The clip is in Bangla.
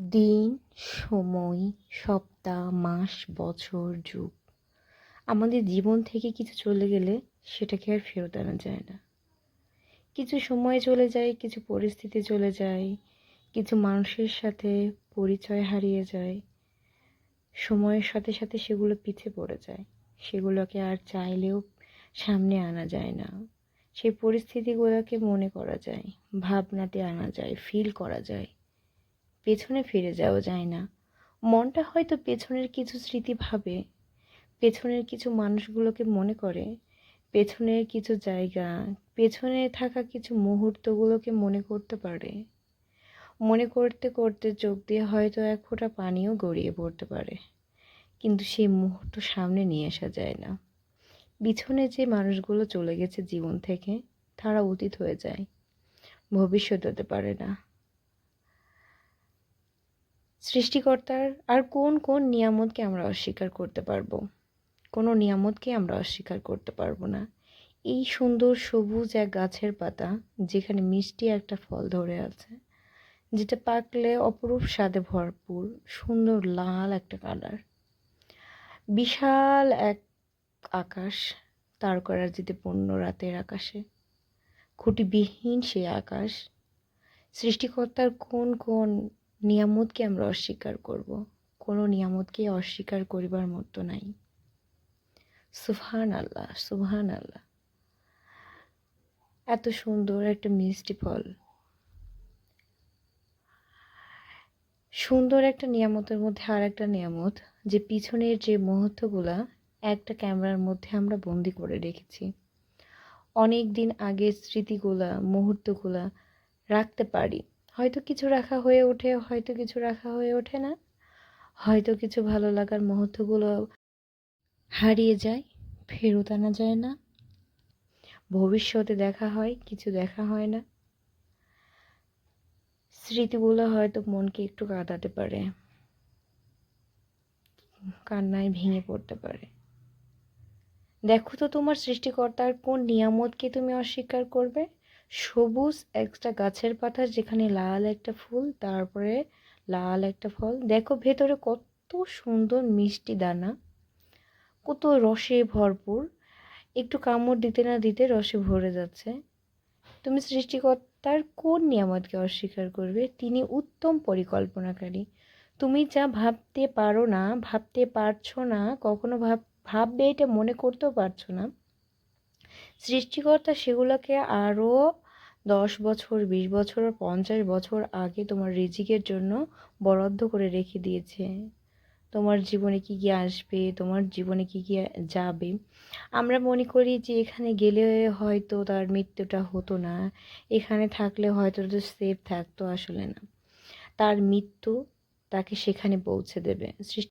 দিন, সময়, সপ্তাহ, মাস, বছর, যুগ। আমাদের জীবন থেকে কিছু চলে গেলে সেটাকে আর ফেরত আনা যায় না। কিছু সময় চলে যায়, কিছু পরিস্থিতি চলে যায়, কিছু মানুষের সাথে পরিচয় হারিয়ে যায়, সময়ের সাথে সাথে সেগুলো পিছে পড়ে যায়। সেগুলোকে আর চাইলেও সামনে আনা যায় না। সেই পরিস্থিতিগুলোকে মনে করা যায়, ভাবনাতে আনা যায় ফিল করা যায়। পেছনে ফিরে যাওয়া যায় না। মনটা হয়তো পেছনের কিছু স্মৃতি ভাবে, পেছনের কিছু মানুষগুলোকে মনে করে, পেছনের কিছু জায়গা, পেছনে থাকা কিছু মুহূর্তগুলোকে মনে করতে পারে। মনে করতে করতে চোখ দিয়ে হয়তো এক ফোঁটা পানিও গড়িয়ে পড়তে পারে। কিন্তু সেই মুহূর্ত সামনে নিয়ে আসা যায় না। পিছনে যে মানুষগুলো চলে গেছে জীবন থেকে, তারা অতীত হয়ে যায়। ভবিষ্যৎ হতে পারে না। সৃষ্টিকর্তার আর কোন কোন নিয়ামতকে আমরা অস্বীকার করতে পারব? কোনো নিয়ামতকে আমরা অস্বীকার করতে পারব না। এই সুন্দর সবুজ এক গাছের পাতা, যেখানে মিষ্টি একটা ফল ধরে আছে, যেটা পাকলে অপরূপ স্বাদে ভরপুর, সুন্দর লাল একটা কালার। বিশাল এক আকাশ তারকারাজিতে পূর্ণ রাতের আকাশে। খুঁটিবিহীন সেই আকাশ। সৃষ্টিকর্তার কোন কোন নিয়ামতকে আমরা অস্বীকার করব। কোনো নিয়ামতকে অস্বীকার করিবার মতো নাই। সুবহান আল্লাহ সুবহান আল্লাহ এত সুন্দর একটা মিষ্টি ফল। সুন্দর একটা নিয়ামতের মধ্যে আর একটা নিয়ামত, যে পিছনের যে মুহূর্তগুলা একটা ক্যামেরার মধ্যে আমরা বন্দি করে রেখেছি। অনেক দিন আগের স্মৃতিগুলা, মুহূর্তগুলা রাখতে পারি। হয়তো কিছু রাখা হয়ে ওঠে, হয়তো কিছু রাখা হয়ে ওঠে না। হয়তো কিছু ভালো লাগার মুহূর্তগুলো হারিয়ে যায়, ফেরত আনা যায় না। ভবিষ্যতে দেখা হয়, কিছু দেখা হয় না। স্মৃতিগুলো হয়তো মনকে একটু কাঁদাতে পারে, কান্নায় ভেঙে পড়তে পারে। দেখো তো তোমার সৃষ্টিকর্তার কোন নিয়ামতকে তুমি অস্বীকার করবে? সবুজ একটা গাছের পাতা, যেখানে লাল একটা ফুল, তারপরে লাল একটা ফল। দেখো ভেতরে কত সুন্দর মিষ্টি দানা, কত রসে ভরপুর। একটু কামড় দিতে না দিতে রসে ভরে যাচ্ছে। তুমি সৃষ্টিকর্তার কোন নিয়ামতকে অস্বীকার করবে? তিনি উত্তম পরিকল্পনাকারী। তুমি যা ভাবতে পারো না, ভাবতে পারছ না, কখনো ভাব, ভাববে এটা মনে করতেও পারছ না। সৃষ্টিকর্তা সেগুলোকে আরও দশ বছর, বিশ বছর, পঞ্চাশ বছর আগে তোমার রিজিকের জন্য বরাদ্দ করে রেখে দিয়েছে। তোমার জীবনে কী কী আসবে? তোমার জীবনে কী কী যাবে? আমরা মনে করি যে এখানে গেলে হয়তো তার মৃত্যুটা হতো না। এখানে থাকলে হয়তো তো সেফ থাকতো আসলে না। তার মৃত্যু তাকে সেখানে পৌঁছে দেবে। সৃষ্টি